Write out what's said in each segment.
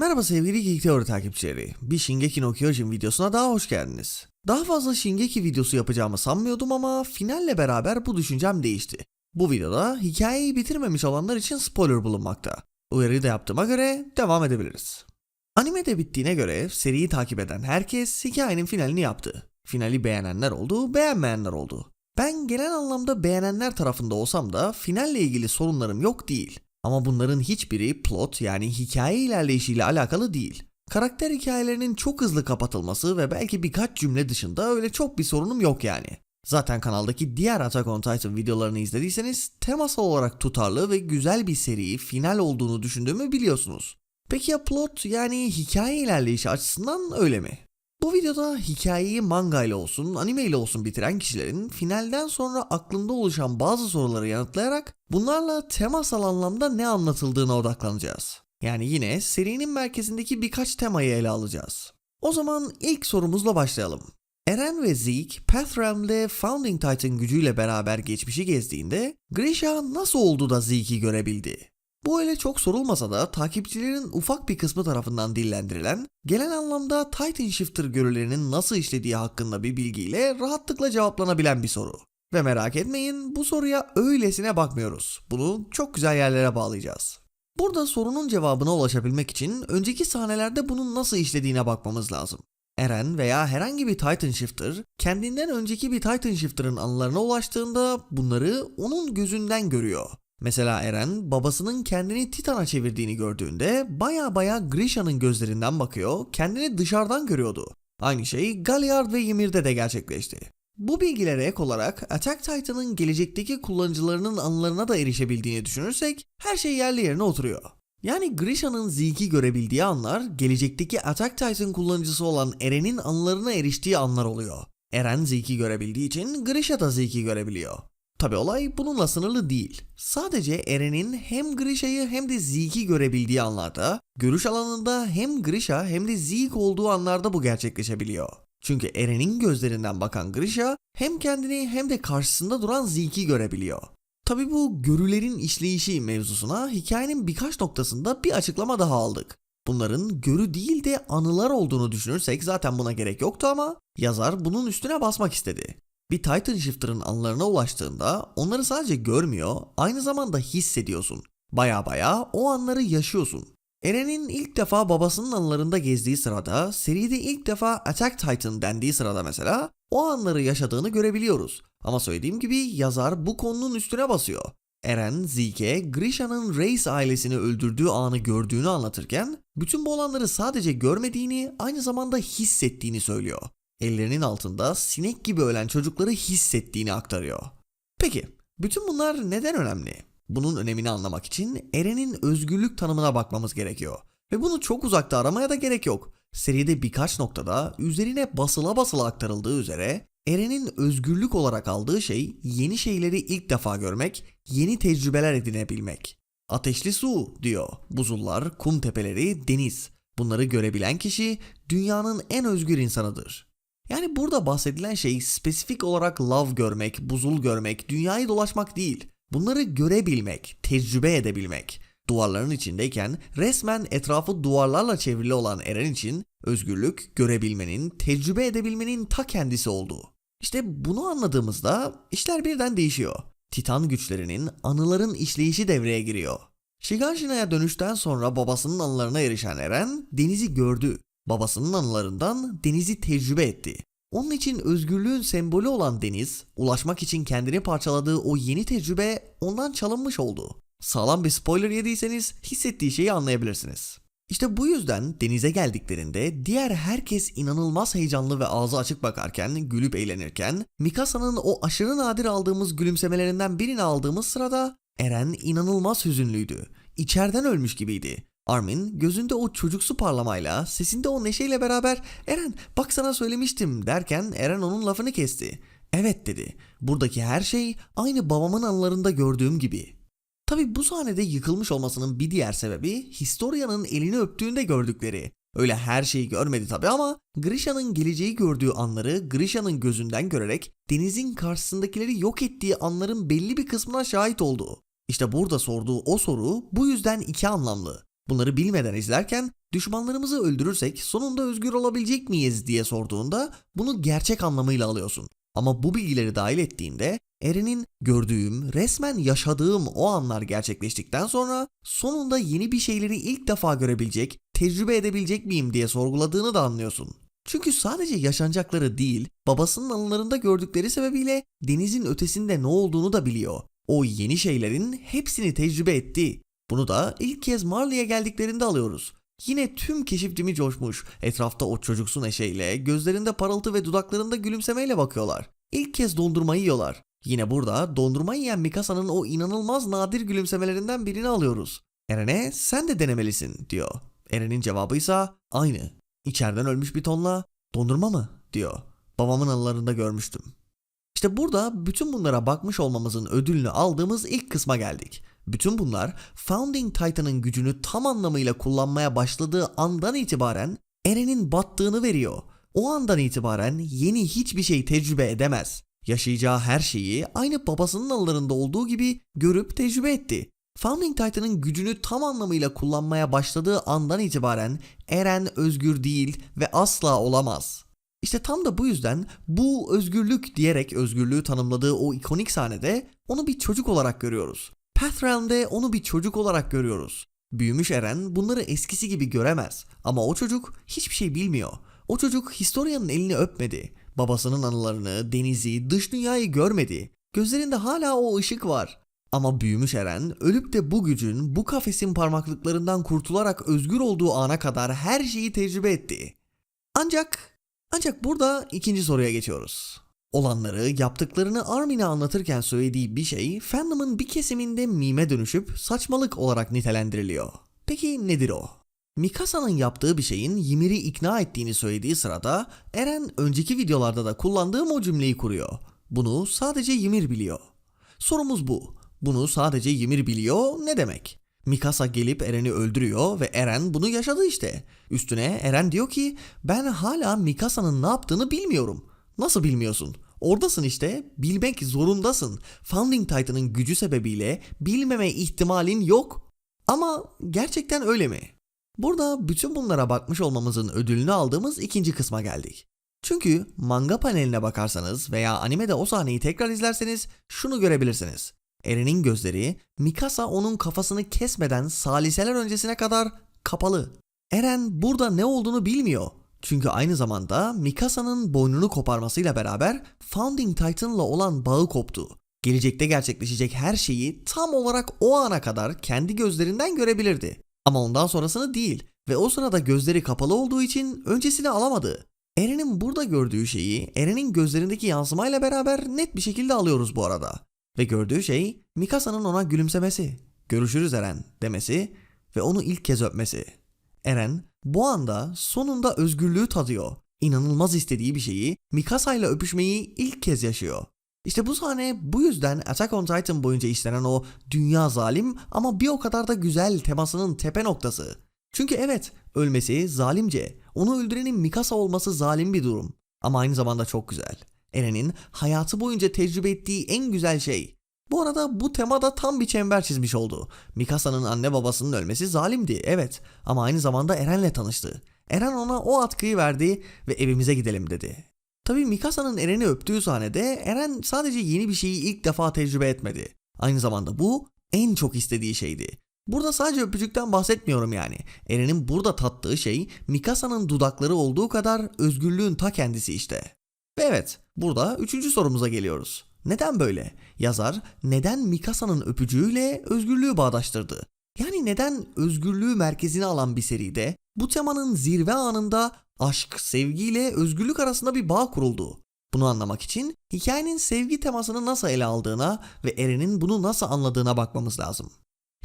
Merhaba sevgili Geek Teori takipçileri. Bir Shingeki no Kyojin videosuna daha hoş geldiniz. Daha fazla Shingeki videosu yapacağımı sanmıyordum ama finalle beraber bu düşüncem değişti. Bu videoda hikayeyi bitirmemiş olanlar için spoiler bulunmakta. Uyarıyı da yaptığıma göre devam edebiliriz. Anime de bittiğine göre seriyi takip eden herkes hikayenin finalini yaptı. Finali beğenenler oldu, beğenmeyenler oldu. Ben genel anlamda beğenenler tarafında olsam da finalle ilgili sorunlarım yok değil. Ama bunların hiçbiri plot yani hikaye ilerleyişiyle alakalı değil. Karakter hikayelerinin çok hızlı kapatılması ve belki birkaç cümle dışında öyle çok bir sorunum yok yani. Zaten kanaldaki diğer Attack on Titan videolarını izlediyseniz temasal olarak tutarlı ve güzel bir seri final olduğunu düşündüğümü biliyorsunuz. Peki ya plot yani hikaye ilerleyişi açısından öyle mi? Bu videoda hikayeyi manga ile olsun, anime ile olsun bitiren kişilerin finalden sonra aklında oluşan bazı soruları yanıtlayarak bunlarla temasal anlamda ne anlatıldığına odaklanacağız. Yani yine serinin merkezindeki birkaç temayı ele alacağız. O zaman ilk sorumuzla başlayalım. Eren ve Zeke, Pathrealm'de Founding Titan gücüyle beraber geçmişi gezdiğinde Grisha nasıl oldu da Zeke'i görebildi? Bu öyle çok sorulmasa da takipçilerin ufak bir kısmı tarafından dillendirilen, genel anlamda Titan Shifter görülerinin nasıl işlediği hakkında bir bilgiyle rahatlıkla cevaplanabilen bir soru. Ve merak etmeyin bu soruya öylesine bakmıyoruz. Bunu çok güzel yerlere bağlayacağız. Burada sorunun cevabına ulaşabilmek için önceki sahnelerde bunun nasıl işlediğine bakmamız lazım. Eren veya herhangi bir Titan Shifter kendinden önceki bir Titan Shifter'ın anılarına ulaştığında bunları onun gözünden görüyor. Mesela Eren babasının kendini Titan'a çevirdiğini gördüğünde baya baya Grisha'nın gözlerinden bakıyor, kendini dışarıdan görüyordu. Aynı şey Galliard ve Ymir'de de gerçekleşti. Bu bilgilere ek olarak Attack Titan'ın gelecekteki kullanıcılarının anılarına da erişebildiğini düşünürsek her şey yerli yerine oturuyor. Yani Grisha'nın Zeke'i görebildiği anlar gelecekteki Attack Titan kullanıcısı olan Eren'in anılarına eriştiği anlar oluyor. Eren Zeke'i görebildiği için Grisha da Zeke'i görebiliyor. Tabi olay bununla sınırlı değil. Sadece Eren'in hem Grisha'yı hem de Zeke'i görebildiği anlarda, görüş alanında hem Grisha hem de Zeke olduğu anlarda bu gerçekleşebiliyor. Çünkü Eren'in gözlerinden bakan Grisha hem kendini hem de karşısında duran Zeke'i görebiliyor. Tabi bu görülerin işleyişi mevzusuna hikayenin birkaç noktasında bir açıklama daha aldık. Bunların görü değil de anılar olduğunu düşünürsek zaten buna gerek yoktu ama yazar bunun üstüne basmak istedi. Bir Titan Shifter'ın anılarına ulaştığında onları sadece görmüyor, aynı zamanda hissediyorsun. Baya baya o anları yaşıyorsun. Eren'in ilk defa babasının anılarında gezdiği sırada, seride ilk defa Attack Titan dendiği sırada mesela o anları yaşadığını görebiliyoruz. Ama söylediğim gibi yazar bu konunun üstüne basıyor. Eren, Zeke, Grisha'nın Reis ailesini öldürdüğü anı gördüğünü anlatırken bütün bu olanları sadece görmediğini aynı zamanda hissettiğini söylüyor ellerinin altında sinek gibi ölen çocukları hissettiğini aktarıyor. Peki, bütün bunlar neden önemli? Bunun önemini anlamak için Eren'in özgürlük tanımına bakmamız gerekiyor. Ve bunu çok uzakta aramaya da gerek yok. Seride birkaç noktada üzerine basıla basıla aktarıldığı üzere Eren'in özgürlük olarak aldığı şey yeni şeyleri ilk defa görmek, yeni tecrübeler edinebilmek. Ateşli su diyor. Buzullar, kum tepeleri, deniz. Bunları görebilen kişi dünyanın en özgür insanıdır. Yani burada bahsedilen şey spesifik olarak love görmek, buzul görmek, dünyayı dolaşmak değil. Bunları görebilmek, tecrübe edebilmek. Duvarların içindeyken resmen etrafı duvarlarla çevrili olan Eren için özgürlük görebilmenin, tecrübe edebilmenin ta kendisi oldu. İşte bunu anladığımızda işler birden değişiyor. Titan güçlerinin, anıların işleyişi devreye giriyor. Shiganshina dönüşten sonra babasının anılarına erişen Eren denizi gördü. Babasının anılarından denizi tecrübe etti. Onun için özgürlüğün sembolü olan deniz, ulaşmak için kendini parçaladığı o yeni tecrübe ondan çalınmış oldu. Sağlam bir spoiler yediyseniz hissettiği şeyi anlayabilirsiniz. İşte bu yüzden denize geldiklerinde diğer herkes inanılmaz heyecanlı ve ağzı açık bakarken, gülüp eğlenirken, Mikasa'nın o aşırı nadir aldığımız gülümsemelerinden birini aldığımız sırada Eren inanılmaz hüzünlüydü. İçeriden ölmüş gibiydi. Armin gözünde o çocuksu parlamayla, sesinde o neşeyle beraber Eren bak sana söylemiştim derken Eren onun lafını kesti. Evet dedi. Buradaki her şey aynı babamın anılarında gördüğüm gibi. Tabi bu sahnede yıkılmış olmasının bir diğer sebebi Historia'nın elini öptüğünde gördükleri. Öyle her şeyi görmedi tabi ama Grisha'nın geleceği gördüğü anları Grisha'nın gözünden görerek denizin karşısındakileri yok ettiği anların belli bir kısmına şahit oldu. İşte burada sorduğu o soru bu yüzden iki anlamlı. Bunları bilmeden izlerken düşmanlarımızı öldürürsek sonunda özgür olabilecek miyiz diye sorduğunda bunu gerçek anlamıyla alıyorsun. Ama bu bilgileri dahil ettiğinde Eren'in gördüğüm, resmen yaşadığım o anlar gerçekleştikten sonra sonunda yeni bir şeyleri ilk defa görebilecek, tecrübe edebilecek miyim diye sorguladığını da anlıyorsun. Çünkü sadece yaşanacakları değil, babasının anılarında gördükleri sebebiyle denizin ötesinde ne olduğunu da biliyor. O yeni şeylerin hepsini tecrübe etti. Bunu da ilk kez Marley'e geldiklerinde alıyoruz. Yine tüm keşifcimi coşmuş. Etrafta o çocuksu neşeyle, gözlerinde parıltı ve dudaklarında gülümsemeyle bakıyorlar. İlk kez dondurmayı yiyorlar. Yine burada dondurma yiyen Mikasa'nın o inanılmaz nadir gülümsemelerinden birini alıyoruz. Eren'e sen de denemelisin diyor. Eren'in cevabı ise aynı. İçeriden ölmüş bir tonla dondurma mı diyor. Babamın anılarında görmüştüm. İşte burada bütün bunlara bakmış olmamızın ödülünü aldığımız ilk kısma geldik. Bütün bunlar Founding Titan'ın gücünü tam anlamıyla kullanmaya başladığı andan itibaren Eren'in battığını veriyor. O andan itibaren yeni hiçbir şey tecrübe edemez. Yaşayacağı her şeyi aynı babasının anılarında olduğu gibi görüp tecrübe etti. Founding Titan'ın gücünü tam anlamıyla kullanmaya başladığı andan itibaren Eren özgür değil ve asla olamaz. İşte tam da bu yüzden bu özgürlük diyerek özgürlüğü tanımladığı o ikonik sahnede onu bir çocuk olarak görüyoruz. Path Realm'de onu bir çocuk olarak görüyoruz. Büyümüş Eren bunları eskisi gibi göremez ama o çocuk hiçbir şey bilmiyor. O çocuk Historia'nın elini öpmedi. Babasının anılarını, denizi, dış dünyayı görmedi. Gözlerinde hala o ışık var. Ama büyümüş Eren ölüp de bu gücün, bu kafesin parmaklıklarından kurtularak özgür olduğu ana kadar her şeyi tecrübe etti. Ancak, ancak burada ikinci soruya geçiyoruz. Olanları, yaptıklarını Armin'e anlatırken söylediği bir şey fandom'ın bir kesiminde mime dönüşüp saçmalık olarak nitelendiriliyor. Peki nedir o? Mikasa'nın yaptığı bir şeyin Ymir'i ikna ettiğini söylediği sırada Eren önceki videolarda da kullandığım o cümleyi kuruyor. Bunu sadece Ymir biliyor. Sorumuz bu. Bunu sadece Ymir biliyor ne demek? Mikasa gelip Eren'i öldürüyor ve Eren bunu yaşadı işte. Üstüne Eren diyor ki ben hala Mikasa'nın ne yaptığını bilmiyorum. Nasıl bilmiyorsun? Oradasın işte. Bilmek zorundasın. Founding Titan'ın gücü sebebiyle bilmeme ihtimalin yok. Ama gerçekten öyle mi? Burada bütün bunlara bakmış olmamızın ödülünü aldığımız ikinci kısma geldik. Çünkü manga paneline bakarsanız veya animede o sahneyi tekrar izlerseniz şunu görebilirsiniz. Eren'in gözleri Mikasa onun kafasını kesmeden saliseler öncesine kadar kapalı. Eren burada ne olduğunu bilmiyor. Çünkü aynı zamanda Mikasa'nın boynunu koparmasıyla beraber Founding Titan'la olan bağı koptu. Gelecekte gerçekleşecek her şeyi tam olarak o ana kadar kendi gözlerinden görebilirdi. Ama ondan sonrasını değil ve o sırada gözleri kapalı olduğu için öncesini alamadı. Eren'in burada gördüğü şeyi Eren'in gözlerindeki yansımayla beraber net bir şekilde alıyoruz bu arada. Ve gördüğü şey Mikasa'nın ona gülümsemesi, görüşürüz Eren demesi ve onu ilk kez öpmesi. Eren bu anda sonunda özgürlüğü tadıyor. İnanılmaz istediği bir şeyi Mikasa ile öpüşmeyi ilk kez yaşıyor. İşte bu sahne bu yüzden Attack on Titan boyunca işlenen o dünya zalim ama bir o kadar da güzel temasının tepe noktası. Çünkü evet ölmesi zalimce. Onu öldürenin Mikasa olması zalim bir durum. Ama aynı zamanda çok güzel. Eren'in hayatı boyunca tecrübe ettiği en güzel şey. Bu arada bu temada tam bir çember çizmiş oldu. Mikasa'nın anne babasının ölmesi zalimdi evet ama aynı zamanda Eren'le tanıştı. Eren ona o atkıyı verdi ve evimize gidelim dedi. Tabii Mikasa'nın Eren'i öptüğü sahnede Eren sadece yeni bir şeyi ilk defa tecrübe etmedi. Aynı zamanda bu en çok istediği şeydi. Burada sadece öpücükten bahsetmiyorum yani. Eren'in burada tattığı şey Mikasa'nın dudakları olduğu kadar özgürlüğün ta kendisi işte. Ve evet, burada üçüncü sorumuza geliyoruz. Neden böyle? Yazar neden Mikasa'nın öpücüğüyle özgürlüğü bağdaştırdı? Yani neden özgürlüğü merkezine alan bir seride bu temanın zirve anında aşk, sevgiyle özgürlük arasında bir bağ kuruldu? Bunu anlamak için hikayenin sevgi temasını nasıl ele aldığına ve Eren'in bunu nasıl anladığına bakmamız lazım.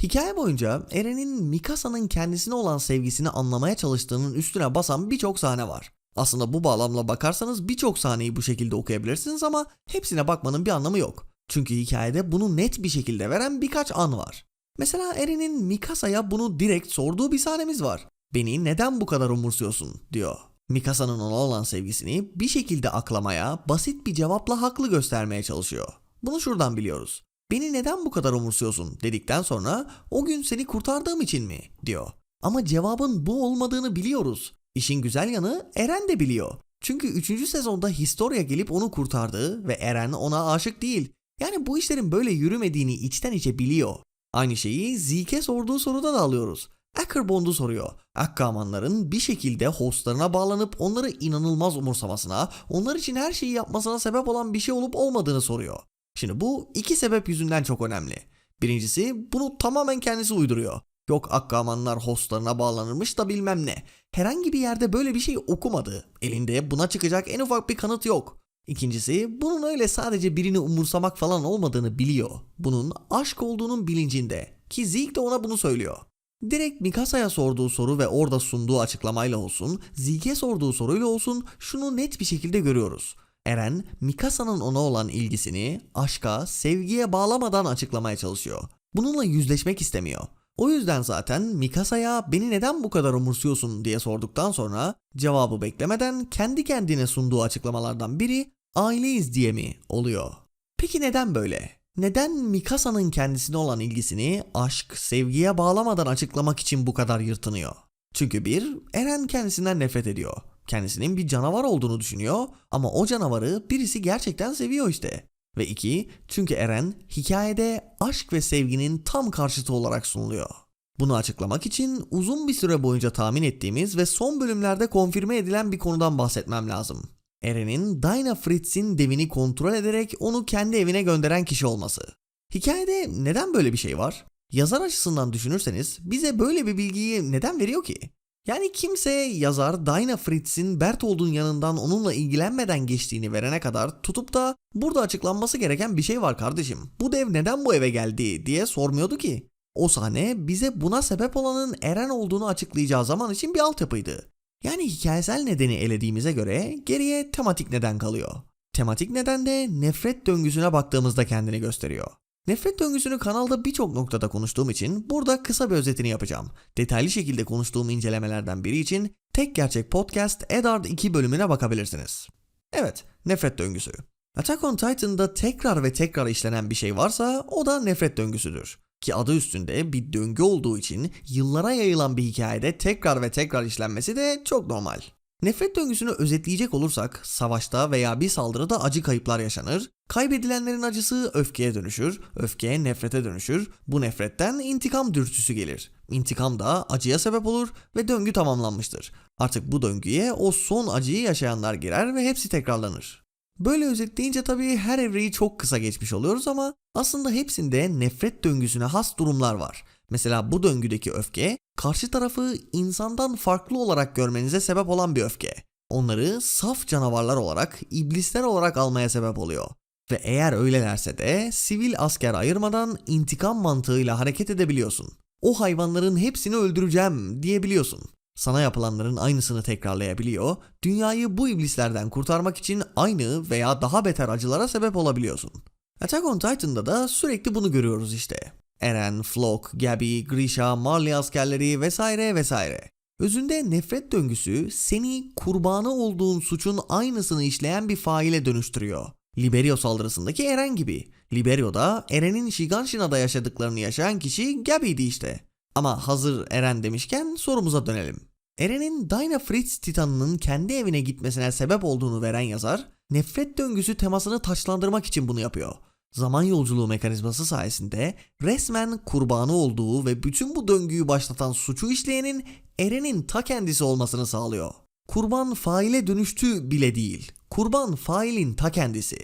Hikaye boyunca Eren'in Mikasa'nın kendisine olan sevgisini anlamaya çalıştığının üstüne basan birçok sahne var. Aslında bu bağlamla bakarsanız birçok sahneyi bu şekilde okuyabilirsiniz ama hepsine bakmanın bir anlamı yok. Çünkü hikayede bunu net bir şekilde veren birkaç an var. Mesela Eren'in Mikasa'ya bunu direkt sorduğu bir sahnemiz var. Beni neden bu kadar umursuyorsun diyor. Mikasa'nın ona olan sevgisini bir şekilde aklamaya, basit bir cevapla haklı göstermeye çalışıyor. Bunu şuradan biliyoruz. Beni neden bu kadar umursuyorsun dedikten sonra o gün seni kurtardığım için mi diyor. Ama cevabın bu olmadığını biliyoruz. İşin güzel yanı Eren de biliyor. Çünkü 3. sezonda Historia gelip onu kurtardı ve Eren ona aşık değil. Yani bu işlerin böyle yürümediğini içten içe biliyor. Aynı şeyi Zeke'e sorduğu soruda da alıyoruz. Ackerbond'u soruyor. Akkamanların bir şekilde hostlarına bağlanıp onları inanılmaz umursamasına, onlar için her şeyi yapmasına sebep olan bir şey olup olmadığını soruyor. Şimdi bu iki sebep yüzünden çok önemli. Birincisi bunu tamamen kendisi uyduruyor. Yok Akkamanlar hostlarına bağlanırmış da bilmem ne. Herhangi bir yerde böyle bir şey okumadı. Elinde buna çıkacak en ufak bir kanıt yok. İkincisi bunun öyle sadece birini umursamak falan olmadığını biliyor. Bunun aşk olduğunun bilincinde. Ki Zeke de ona bunu söylüyor. Direkt Mikasa'ya sorduğu soru ve orada sunduğu açıklamayla olsun, Zeke'e sorduğu soruyla olsun şunu net bir şekilde görüyoruz. Eren, Mikasa'nın ona olan ilgisini aşka, sevgiye bağlamadan açıklamaya çalışıyor. Bununla yüzleşmek istemiyor. O yüzden zaten Mikasa'ya beni neden bu kadar umursuyorsun diye sorduktan sonra cevabı beklemeden kendi kendine sunduğu açıklamalardan biri aileyiz diye mi oluyor? Peki neden böyle? Neden Mikasa'nın kendisine olan ilgisini aşk, sevgiye bağlamadan açıklamak için bu kadar yırtınıyor? Çünkü bir, Eren kendisinden nefret ediyor. Kendisinin bir canavar olduğunu düşünüyor ama o canavarı birisi gerçekten seviyor işte. Ve iki, çünkü Eren hikayede aşk ve sevginin tam karşıtı olarak sunuluyor. Bunu açıklamak için uzun bir süre boyunca tahmin ettiğimiz ve son bölümlerde konfirme edilen bir konudan bahsetmem lazım. Eren'in Dinah Fritz'in devini kontrol ederek onu kendi evine gönderen kişi olması. Hikayede neden böyle bir şey var? Yazar açısından düşünürseniz bize böyle bir bilgiyi neden veriyor ki? Yani kimse yazar Dinah Fritz'in Bertold'un yanından onunla ilgilenmeden geçtiğini verene kadar tutup da burada açıklanması gereken bir şey var kardeşim. Bu dev neden bu eve geldi diye sormuyordu ki. O sahne bize buna sebep olanın Eren olduğunu açıklayacağı zaman için bir altyapıydı. Yani hikayesel nedeni elediğimize göre geriye tematik neden kalıyor. Tematik neden de nefret döngüsüne baktığımızda kendini gösteriyor. Nefret döngüsünü kanalda birçok noktada konuştuğum için burada kısa bir özetini yapacağım. Detaylı şekilde konuştuğum incelemelerden biri için Tek Gerçek Podcast Eddard 2 bölümüne bakabilirsiniz. Evet, nefret döngüsü. Attack on Titan'da tekrar ve tekrar işlenen bir şey varsa o da nefret döngüsüdür. Ki adı üstünde bir döngü olduğu için yıllara yayılan bir hikayede tekrar ve tekrar işlenmesi de çok normal. Nefret döngüsünü özetleyecek olursak savaşta veya bir saldırıda acı kayıplar yaşanır, kaybedilenlerin acısı öfkeye dönüşür, öfke nefrete dönüşür, bu nefretten intikam dürtüsü gelir. İntikam da acıya sebep olur ve döngü tamamlanmıştır. Artık bu döngüye o son acıyı yaşayanlar girer ve hepsi tekrarlanır. Böyle özetleyince tabii her evreyi çok kısa geçmiş oluyoruz ama aslında hepsinde nefret döngüsüne has durumlar var. Mesela bu döngüdeki öfke karşı tarafı insandan farklı olarak görmenize sebep olan bir öfke. Onları saf canavarlar olarak, iblisler olarak almaya sebep oluyor. Ve eğer öylelerse de sivil asker ayırmadan intikam mantığıyla hareket edebiliyorsun. O hayvanların hepsini öldüreceğim diyebiliyorsun. Sana yapılanların aynısını tekrarlayabiliyor, dünyayı bu iblislerden kurtarmak için aynı veya daha beter acılara sebep olabiliyorsun. Attack on Titan'da da sürekli bunu görüyoruz işte. Eren, Flock, Gabby, Grisha, Marley askerleri vesaire vesaire. Özünde nefret döngüsü seni kurbanı olduğun suçun aynısını işleyen bir faile dönüştürüyor. Liberio saldırısındaki Eren gibi. Liberio'da Eren'in Shiganshina yaşadıklarını yaşayan kişi Gabby'di işte. Ama hazır Eren demişken sorumuza dönelim. Eren'in Dinah Fritz Titan'ının kendi evine gitmesine sebep olduğunu veren yazar, nefret döngüsü temasını taçlandırmak için bunu yapıyor. Zaman yolculuğu mekanizması sayesinde resmen kurbanı olduğu ve bütün bu döngüyü başlatan suçu işleyenin Eren'in ta kendisi olmasını sağlıyor. Kurban faile dönüştü bile değil. Kurban failin ta kendisi.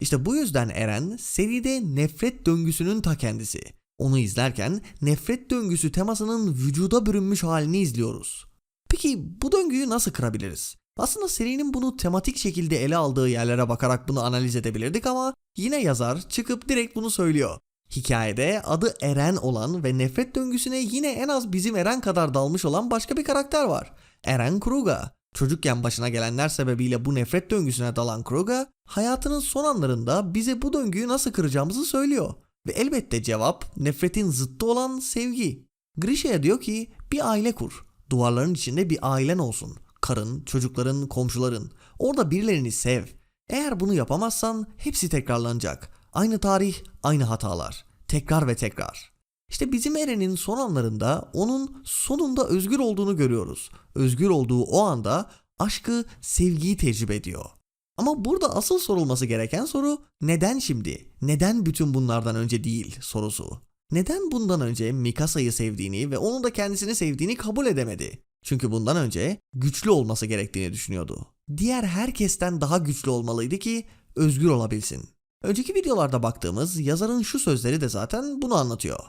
İşte bu yüzden Eren seride nefret döngüsünün ta kendisi. Onu izlerken nefret döngüsü temasının vücuda bürünmüş halini izliyoruz. Peki bu döngüyü nasıl kırabiliriz? Aslında serinin bunu tematik şekilde ele aldığı yerlere bakarak bunu analiz edebilirdik ama yine yazar çıkıp direkt bunu söylüyor. Hikayede adı Eren olan ve nefret döngüsüne yine en az bizim Eren kadar dalmış olan başka bir karakter var. Eren Kruga. Çocukken başına gelenler sebebiyle bu nefret döngüsüne dalan Kruga, hayatının son anlarında bize bu döngüyü nasıl kıracağımızı söylüyor. Ve elbette cevap nefretin zıttı olan sevgi. Grisha'ya diyor ki bir aile kur. Duvarların içinde bir ailen olsun. Karın, çocukların, komşuların. Orada birilerini sev. Eğer bunu yapamazsan hepsi tekrarlanacak. Aynı tarih, aynı hatalar. Tekrar ve tekrar. İşte bizim Eren'in son anlarında onun sonunda özgür olduğunu görüyoruz. Özgür olduğu o anda aşkı, sevgiyi tecrübe ediyor. Ama burada asıl sorulması gereken soru neden şimdi? Neden bütün bunlardan önce değil sorusu. Neden bundan önce Mikasa'yı sevdiğini ve onun da kendisini sevdiğini kabul edemedi? Çünkü bundan önce güçlü olması gerektiğini düşünüyordu. Diğer herkesten daha güçlü olmalıydı ki özgür olabilsin. Önceki videolarda baktığımız yazarın şu sözleri de zaten bunu anlatıyor.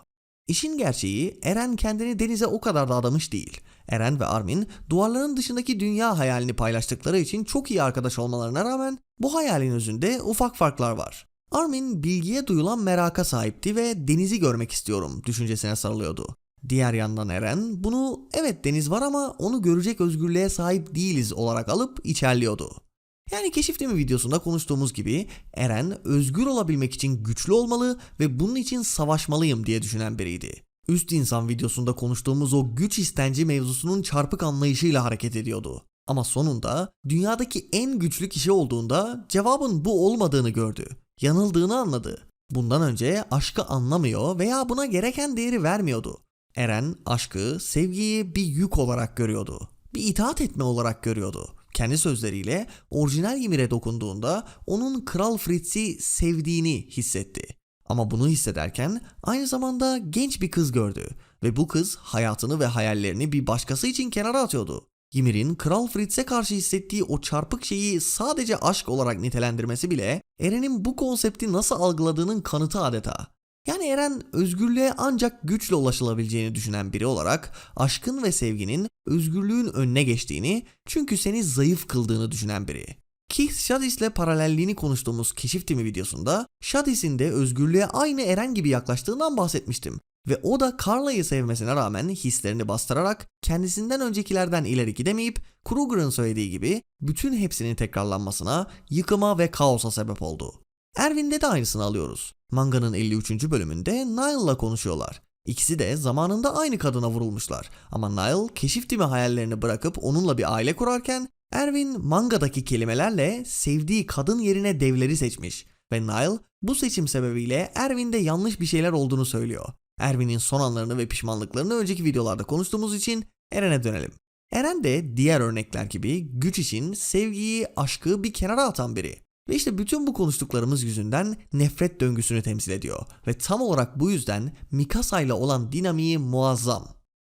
İşin gerçeği Eren kendini denize o kadar da adamış değil. Eren ve Armin duvarların dışındaki dünya hayalini paylaştıkları için çok iyi arkadaş olmalarına rağmen bu hayalin özünde ufak farklar var. Armin bilgiye duyulan meraka sahipti ve denizi görmek istiyorum düşüncesine sarılıyordu. Diğer yandan Eren bunu evet deniz var ama onu görecek özgürlüğe sahip değiliz olarak alıp içerliyordu. Yani keşif mi videosunda konuştuğumuz gibi Eren özgür olabilmek için güçlü olmalı ve bunun için savaşmalıyım diye düşünen biriydi. Üst insan videosunda konuştuğumuz o güç istenci mevzusunun çarpık anlayışıyla hareket ediyordu. Ama sonunda dünyadaki en güçlü kişi olduğunda cevabın bu olmadığını gördü. Yanıldığını anladı. Bundan önce aşkı anlamıyor veya buna gereken değeri vermiyordu. Eren aşkı, sevgiyi bir yük olarak görüyordu. Bir itaat etme olarak görüyordu. Kendi sözleriyle orijinal Ymir'e dokunduğunda onun Kral Fritz'i sevdiğini hissetti. Ama bunu hissederken aynı zamanda genç bir kız gördü ve bu kız hayatını ve hayallerini bir başkası için kenara atıyordu. Ymir'in Kral Fritz'e karşı hissettiği o çarpık şeyi sadece aşk olarak nitelendirmesi bile Eren'in bu konsepti nasıl algıladığının kanıtı adeta. Yani Eren özgürlüğe ancak güçle ulaşılabileceğini düşünen biri olarak aşkın ve sevginin özgürlüğün önüne geçtiğini çünkü seni zayıf kıldığını düşünen biri. Keith Shadis ile paralelliğini konuştuğumuz keşif timi videosunda Shadis'in de özgürlüğe aynı Eren gibi yaklaştığından bahsetmiştim. Ve o da Carla'yı sevmesine rağmen hislerini bastırarak kendisinden öncekilerden ileri gidemeyip Kruger'ın söylediği gibi bütün hepsinin tekrarlanmasına, yıkıma ve kaosa sebep oldu. Erwin'de de aynısını alıyoruz. Manganın 53. bölümünde Niall'la konuşuyorlar. İkisi de zamanında aynı kadına vurulmuşlar. Ama Niall keşif timi hayallerini bırakıp onunla bir aile kurarken Erwin mangadaki kelimelerle sevdiği kadın yerine devleri seçmiş. Ve Niall bu seçim sebebiyle Erwin'de yanlış bir şeyler olduğunu söylüyor. Erwin'in son anlarını ve pişmanlıklarını önceki videolarda konuştuğumuz için Eren'e dönelim. Eren de diğer örnekler gibi güç için sevgiyi, aşkı bir kenara atan biri. Ve işte bütün bu konuştuklarımız yüzünden nefret döngüsünü temsil ediyor. Ve tam olarak bu yüzden Mikasa ile olan dinamiği muazzam.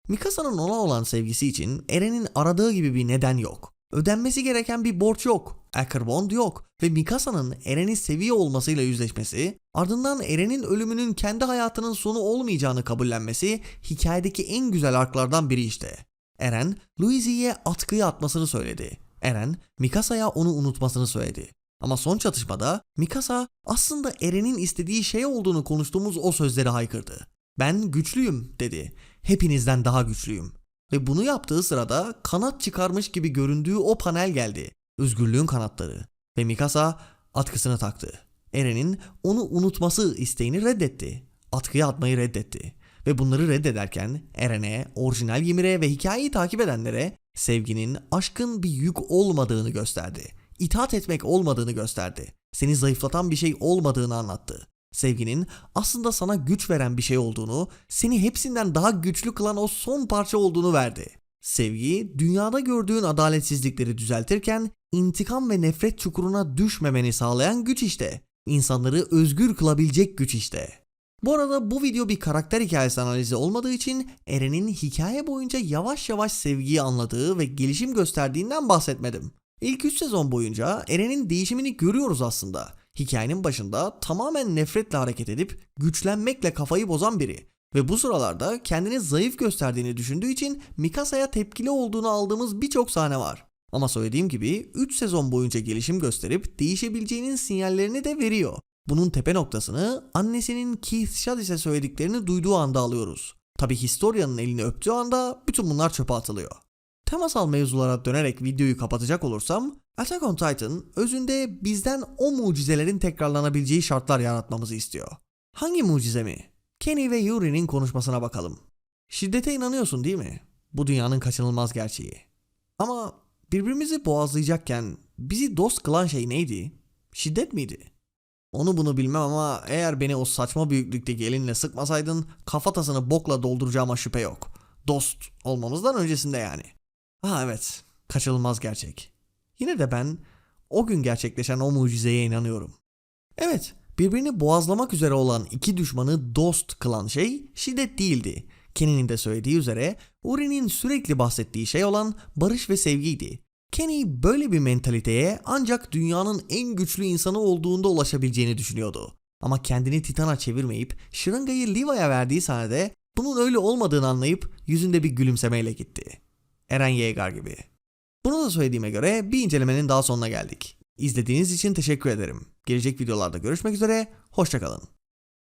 Mikasa'nın ona olan sevgisi için Eren'in aradığı gibi bir neden yok. Ödenmesi gereken bir borç yok. Ackerbond yok. Ve Mikasa'nın Eren'i seviyor olmasıyla yüzleşmesi, ardından Eren'in ölümünün kendi hayatının sonu olmayacağını kabullenmesi hikayedeki en güzel arklardan biri işte. Eren, Louise'ye atkıyı atmasını söyledi. Eren, Mikasa'ya onu unutmasını söyledi. Ama son çatışmada Mikasa aslında Eren'in istediği şey olduğunu konuştuğumuz o sözleri haykırdı. Ben güçlüyüm dedi. Hepinizden daha güçlüyüm. Ve bunu yaptığı sırada kanat çıkarmış gibi göründüğü o panel geldi. Özgürlüğün kanatları. Ve Mikasa atkısını taktı. Eren'in onu unutması isteğini reddetti. Atkıyı atmayı reddetti. Ve bunları reddederken Eren'e, orijinal Ymir'e ve hikayeyi takip edenlere sevginin, aşkın bir yük olmadığını gösterdi itaat etmek olmadığını gösterdi. Seni zayıflatan bir şey olmadığını anlattı. Sevginin aslında sana güç veren bir şey olduğunu, seni hepsinden daha güçlü kılan o son parça olduğunu verdi. Sevgi, dünyada gördüğün adaletsizlikleri düzeltirken intikam ve nefret çukuruna düşmemeni sağlayan güç işte. İnsanları özgür kılabilecek güç işte. Bu arada bu video bir karakter hikayesi analizi olmadığı için Eren'in hikaye boyunca yavaş yavaş sevgiyi anladığı ve gelişim gösterdiğinden bahsetmedim. İlk 3 sezon boyunca Eren'in değişimini görüyoruz aslında. Hikayenin başında tamamen nefretle hareket edip güçlenmekle kafayı bozan biri. Ve bu sıralarda kendini zayıf gösterdiğini düşündüğü için Mikasa'ya tepkili olduğunu aldığımız birçok sahne var. Ama söylediğim gibi 3 sezon boyunca gelişim gösterip değişebileceğinin sinyallerini de veriyor. Bunun tepe noktasını annesinin Keith Shadis'e söylediklerini duyduğu anda alıyoruz. Tabi Historia'nın elini öptüğü anda bütün bunlar çöpe atılıyor. Temasal mevzulara dönerek videoyu kapatacak olursam, Attack on Titan özünde bizden o mucizelerin tekrarlanabileceği şartlar yaratmamızı istiyor. Hangi mucize mi? Kenny ve Yuri'nin konuşmasına bakalım. Şiddete inanıyorsun değil mi? Bu dünyanın kaçınılmaz gerçeği. Ama birbirimizi boğazlayacakken bizi dost kılan şey neydi? Şiddet miydi? Onu bunu bilmem ama eğer beni o saçma büyüklükteki elinle sıkmasaydın kafatasını bokla dolduracağıma şüphe yok. Dost olmamızdan öncesinde yani. Ha evet, kaçınılmaz gerçek. Yine de ben o gün gerçekleşen o mucizeye inanıyorum. Evet, birbirini boğazlamak üzere olan iki düşmanı dost kılan şey şiddet değildi. Kenny'nin de söylediği üzere Uri'nin sürekli bahsettiği şey olan barış ve sevgiydi. Kenny böyle bir mentaliteye ancak dünyanın en güçlü insanı olduğunda ulaşabileceğini düşünüyordu. Ama kendini Titan'a çevirmeyip şırıngayı Levi'ye verdiği sahnede bunun öyle olmadığını anlayıp yüzünde bir gülümsemeyle gitti. Eren Yeager gibi. Bunu da söylediğime göre bir incelemenin daha sonuna geldik. İzlediğiniz için teşekkür ederim. Gelecek videolarda görüşmek üzere, hoşçakalın.